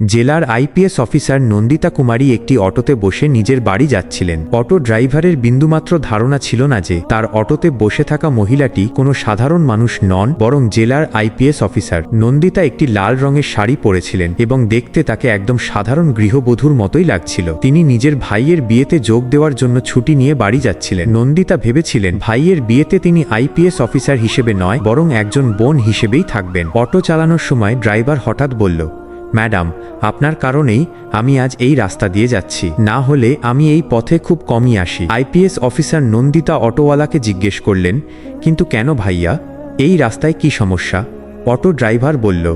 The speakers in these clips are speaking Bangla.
জেলার আইপিএস অফিসার নন্দিতা কুমারী একটি অটোতে বসে নিজের বাড়ি যাচ্ছিলেন। অটো ড্রাইভারের বিন্দুমাত্র ধারণা ছিল না যে তার অটোতে বসে থাকা মহিলাটি কোনো সাধারণ মানুষ নন, বরং জেলার আইপিএস অফিসার। নন্দিতা একটি লাল রঙের শাড়ি পরেছিলেন এবং দেখতে তাকে একদম সাধারণ গৃহবধূর মতোই লাগছিল। তিনি নিজের ভাইয়ের বিয়েতে যোগ দেওয়ার জন্য ছুটি নিয়ে বাড়ি যাচ্ছিলেন। নন্দিতা ভেবেছিলেন, ভাইয়ের বিয়েতে তিনি আইপিএস অফিসার হিসেবে নয়, বরং একজন বোন হিসেবেই থাকবেন। অটো চালানোর সময় ড্রাইভার হঠাৎ বলল ম্যাডাম, আপনার কারণেই আমি আজ এই রাস্তা দিয়ে যাচ্ছি। না হলে আমি এই পথে খুব কমই আসি। আইপিএস অফিসার নন্দিতা অটোওয়ালাকে জিজ্ঞেস করলেন, কিন্তু কেন ভাইয়া? এই রাস্তায় কি সমস্যা? অটো ড্রাইভার বলল,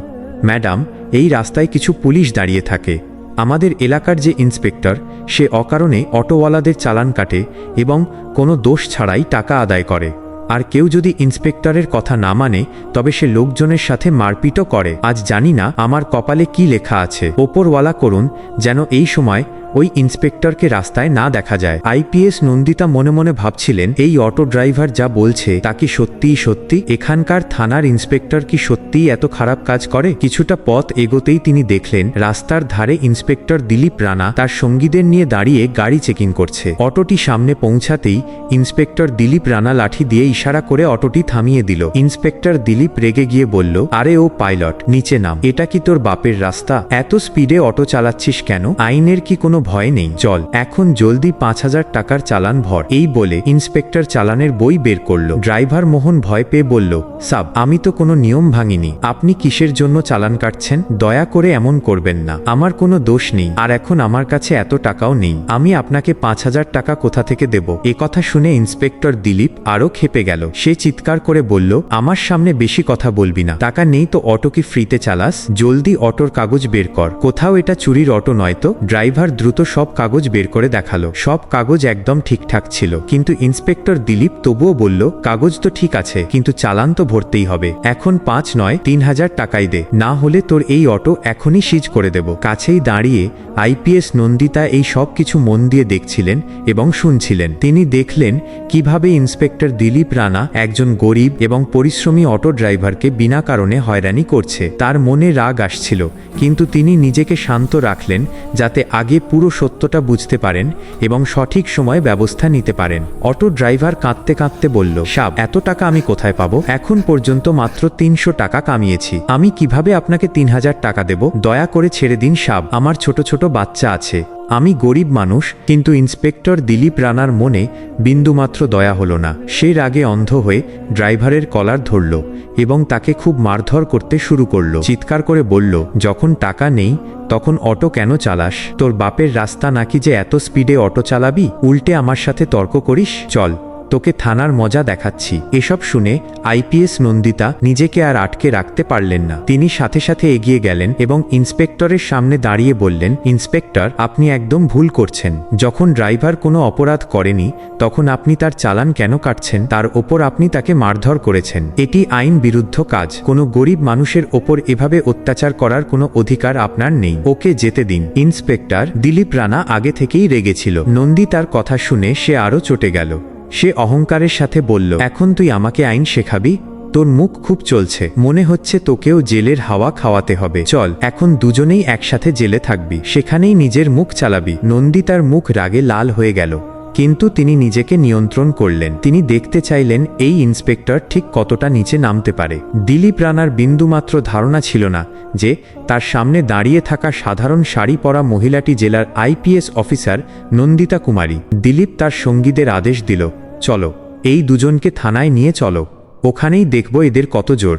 ম্যাডাম, এই রাস্তায় কিছু পুলিশ দাঁড়িয়ে থাকে। আমাদের এলাকার যে ইন্সপেক্টর, সে অকারণে অটোওয়ালাদের চালান কাটে এবং কোনো দোষ ছাড়াই টাকা আদায় করে। আর কেউ যদি ইন্সপেক্টরের কথা না মানে তবে সে লোকজনের সাথে মারপিটও করে। আজ জানি না আমার কপালে কি লেখা আছে। ওপরওয়ালা করুন, যেন এই সময় ওই ইন্সপেক্টরকে রাস্তায় না দেখা যায়। আইপিএস নন্দিতা মনে মনে ভাবছিলেন, এই অটো ড্রাইভার যা বলছে, তা কি সত্যিই সত্যি? এখানকার থানার ইন্সপেক্টর কি সত্যিই এত খারাপ কাজ করে? কিছুটা পথ এগোতেই তিনি দেখলেন, রাস্তার ধারে ইন্সপেক্টর দিলীপ রানা তার সঙ্গীদের নিয়ে দাঁড়িয়ে গাড়ি চেকিং করছে। অটোটি সামনে পৌঁছাতেই ইন্সপেক্টর দিলীপ রানা লাঠি দিয়ে ইশারা করে অটোটি থামিয়ে দিল। ইন্সপেক্টর দিলীপ রেগে গিয়ে বলল, আরে ও পাইলট, নিচে নাম। এটা কি তোর বাপের রাস্তা? এত স্পিডে অটো চালাচ্ছিস কেন? আইনের কি কোনো ভয় নেই, চল। এখন জলদি পাঁচ হাজার টাকার চালান ভর। এই বলে ইন্সপেক্টর চালানের বই বের করল। ড্রাইভার মোহন ভয় পেয়ে বলল, সাব, আমি তো কোনো নিয়ম ভাঙিনি। আপনি কিসের জন্য চালান কাটছেন? দয়া করে এমন করবেন না। আমার কোনো দোষ নেই। আর এখন আমার কাছে এত টাকাও নেই। আমি আপনাকে পাঁচ হাজার টাকা কোথা থেকে দেব? এ কথা শুনে ইন্সপেক্টর দিলীপ আরও খেপে গেল। সে চিৎকার করে বলল, আমার সামনে বেশি কথা বলবি না। টাকা নেই তো অটো কি ফ্রিতে চালাস? জলদি অটোর কাগজ বের কর। কোথাও এটা চুরির অটো নয় তো? ড্রাইভার দ্রুত সব কাগজ বের করে দেখাল। সব কাগজ একদম ঠিকঠাক ছিল। কিন্তু ইন্সপেক্টর দিলীপ তবুও বলল, কাগজ তো ঠিক আছে, কিন্তু চালান তো ভরতেই হবে। এখন পাঁচ নয়, তিন হাজার টাকাই দে। না হলে তোর এই অটো এখনই সিজ করে দেব। কাছেই দাঁড়িয়ে আইপিএস নন্দিতা এই সব কিছু মন দিয়ে দেখছিলেন এবং শুনছিলেন। তিনি দেখলেন কীভাবে ইন্সপেক্টর দিলীপ রানা একজন গরিব এবং পরিশ্রমী অটো ড্রাইভারকে বিনা কারণে হয়রানি করছে। তার মনে রাগ আসছিল, কিন্তু তিনি নিজেকে শান্ত রাখলেন যাতে আগে পুরো সত্যটা বুঝতে পারেন এবং সঠিক সময় ব্যবস্থা নিতে পারেন। অটো ড্রাইভার কাঁদতে কাঁদতে বলল, সাব, এত টাকা আমি কোথায় পাবো? এখন পর্যন্ত মাত্র তিনশো টাকা কামিয়েছি। আমি কীভাবে আপনাকে তিন হাজার টাকা দেব? দয়া করে ছেড়ে দিন, সাব। আমার ছোট ছোট বাচ্চা আছে। আমি গরিব মানুষ, কিন্তু ইন্সপেক্টর দিলীপ রানার মনে বিন্দুমাত্র দয়া হলো না। সে রাগে অন্ধ হয়ে ড্রাইভারের কলার ধরল এবং তাকে খুব মারধর করতে শুরু করল। চিৎকার করে বলল, যখন টাকা নেই, তখন অটো কেন চালাস? তোর বাপের রাস্তা নাকি যে এত স্পিডে অটো চালাবি? উল্টে আমার সাথে তর্ক করিস? চল। তোকে থানার মজা দেখাচ্ছি। এসব শুনে আইপিএস নন্দিতা নিজেকে আর আটকে রাখতে পারলেন না। তিনি সাথে সাথে এগিয়ে গেলেন এবং ইন্সপেক্টরের সামনে দাঁড়িয়ে বললেন, ইন্সপেক্টর, আপনি একদম ভুল করছেন। যখন ড্রাইভার কোনো অপরাধ করেনি, তখন আপনি তার চালান কেন কাটছেন? তার ওপর আপনি তাকে মারধর করেছেন। এটি আইন বিরুদ্ধ কাজ। কোনো গরিব মানুষের ওপর এভাবে অত্যাচার করার কোনো অধিকার আপনার নেই। ওকে যেতে দিন। ইন্সপেক্টর দিলীপ রানা আগে থেকেই রেগেছিল নন্দী তার কথা শুনে সে আরও চটে গেল। সে অহংকারের সাথে বলল, এখন তুই আমাকে আইন শেখাবি? তোর মুখ খুব চলছে। মনে হচ্ছে তোকেও জেলের হাওয়া খাওয়াতে হবে। চল, এখন দুজনেই একসাথে জেলে থাকবি। সেখানেই নিজের মুখ চালাবি। নন্দী তার মুখ রাগে লাল হয়ে গেল। কিন্তু তিনি নিজেকে নিয়ন্ত্রণ করলেন। তিনি দেখতে চাইলেন, এই ইন্সপেক্টর ঠিক কতটা নিচে নামতে পারে? দিলীপ রানার বিন্দুমাত্র ধারণা ছিল না যে, তার সামনে দাঁড়িয়ে থাকা সাধারণ শাড়ি পরা মহিলাটি জেলার আইপিএস অফিসার নন্দিতা কুমারী। দিলীপ তার সঙ্গীদের আদেশ দিল চলো, এই দুজনকে থানায় নিয়ে চলো, ওখানেই দেখব এদের কত জোর।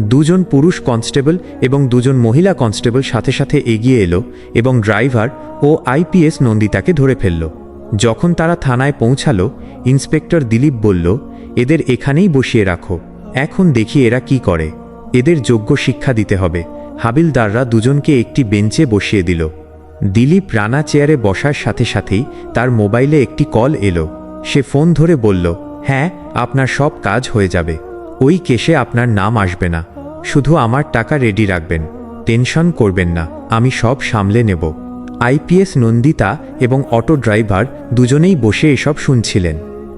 দুজন পুরুষ কনস্টেবল এবং দুজন মহিলা কনস্টেবল সাথে সাথে এগিয়ে এলো এবং ড্রাইভার ও আইপিএস নন্দিতাকে ধরে ফেলল। যখন তারা থানায় পৌঁছালো, ইন্সপেক্টর দিলীপ বলল, এদের এখানেই বসিয়ে রাখো, এখন দেখি এরা কি করে। এদের যোগ্য শিক্ষা দিতে হবে। হাবিলদাররা দুজনকে একটি বেঞ্চে বসিয়ে দিল। দিলীপ রানা চেয়ারে বসার সাথে সাথেই তার মোবাইলে একটি কল এলো। সে ফোন ধরে বলল হ্যাঁ আপনার সব কাজ হয়ে যাবে। ওই কেসে আপনার নাম আসবে না। শুধু আমার টাকা রেডি রাখবেন। টেনশন করবেন না। আমি সব সামলে নেব। আইপিএস নন্দিতা এবং অটো ড্রাইভার দুজনেই বসে এসব শুনছিলেন।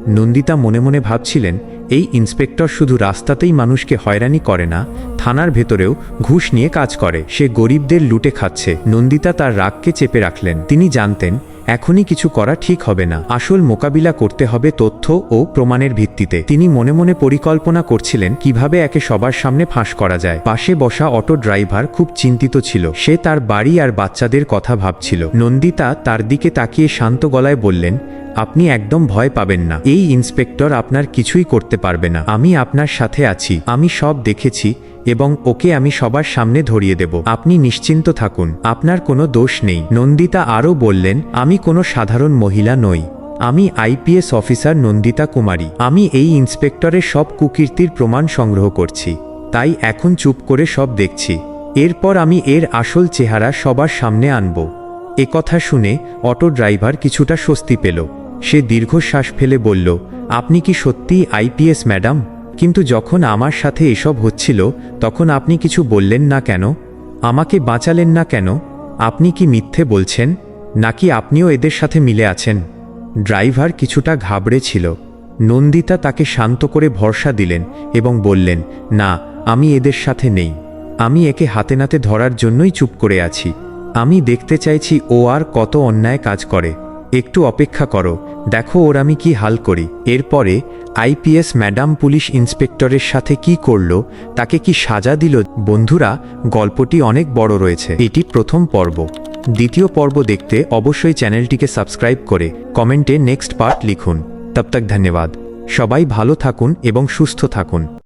নন্দিতা মনে মনে ভাবছিলেন, এই ইন্সপেক্টর শুধু রাস্তাতেই মানুষকে হয়রানি করে না, থানার ভেতরেও ঘুষ নিয়ে কাজ করে। সে গরিবদের লুটে খাচ্ছে। নন্দিতা তার রাগকে চেপে রাখলেন। তিনি জানতেন এখনই কিছু করা ঠিক হবে না। আসল মোকাবিলা করতে হবে তথ্য ও প্রমাণের ভিত্তিতে। তিনি মনে মনে পরিকল্পনা করছিলেন কীভাবে একে সবার সামনে ফাঁস করা যায়। পাশে বসা অটো ড্রাইভার খুব চিন্তিত ছিল। সে তার বাড়ি আর বাচ্চাদের কথা ভাবছিল। নন্দিতা তার দিকে তাকিয়ে শান্ত গলায় বললেন, আপনি একদম ভয় পাবেন না। এই ইন্সপেক্টর আপনার কিছুই করতে পারবে না। আমি আপনার সাথে আছি। আমি সব দেখেছি। এবং ওকে আমি সবার সামনে ধরিয়ে দেব। আপনি নিশ্চিন্ত থাকুন, আপনার কোনো দোষ নেই। নন্দিতা আরও বললেন, আমি কোনো সাধারণ মহিলা নই। আমি আইপিএস অফিসার নন্দিতা কুমারী। আমি এই ইন্সপেক্টরের সব কুকীর্তির প্রমাণ সংগ্রহ করছি। তাই এখন চুপ করে সব দেখছি। এরপর আমি এর আসল চেহারা সবার সামনে আনব। একথা শুনে অটো ড্রাইভার কিছুটা স্বস্তি পেল। সে দীর্ঘশ্বাস ফেলে বলল, আপনি কি সত্যিই আইপিএস, ম্যাডাম? কিন্তু যখন আমার সাথে এসব হচ্ছিল, তখন আপনি কিছু বললেন না কেন? আমাকে বাঁচালেন না কেন? আপনি কি মিথ্যে বলছেন? নাকি আপনিও এদের সাথে মিলে আছেন? ড্রাইভার কিছুটা ঘাবড়ে ছিল। নন্দিতা তাকে শান্ত করে ভরসা দিলেন এবং বললেন, না, আমি এদের সাথে নেই। আমি একে হাতে নাতে ধরার জন্যই চুপ করে আছি। আমি দেখতে চাইছি ও আর কত অন্যায় কাজ করে। একটু অপেক্ষা করো, দেখো ওর আমি কি হাল করি। এরপরে আইপিএস ম্যাডাম পুলিশ ইন্সপেক্টরের সাথে কি করল, তাকে কি সাজা দিল? বন্ধুরা, গল্পটি অনেক বড় রয়েছে। এটি প্রথম পর্ব। দ্বিতীয় পর্ব দেখতে অবশ্যই চ্যানেলটিকে সাবস্ক্রাইব করে, কমেন্টে নেক্সট পার্ট লিখুন। তব তক ধন্যবাদ। সবাই ভালো থাকুন এবং সুস্থ থাকুন।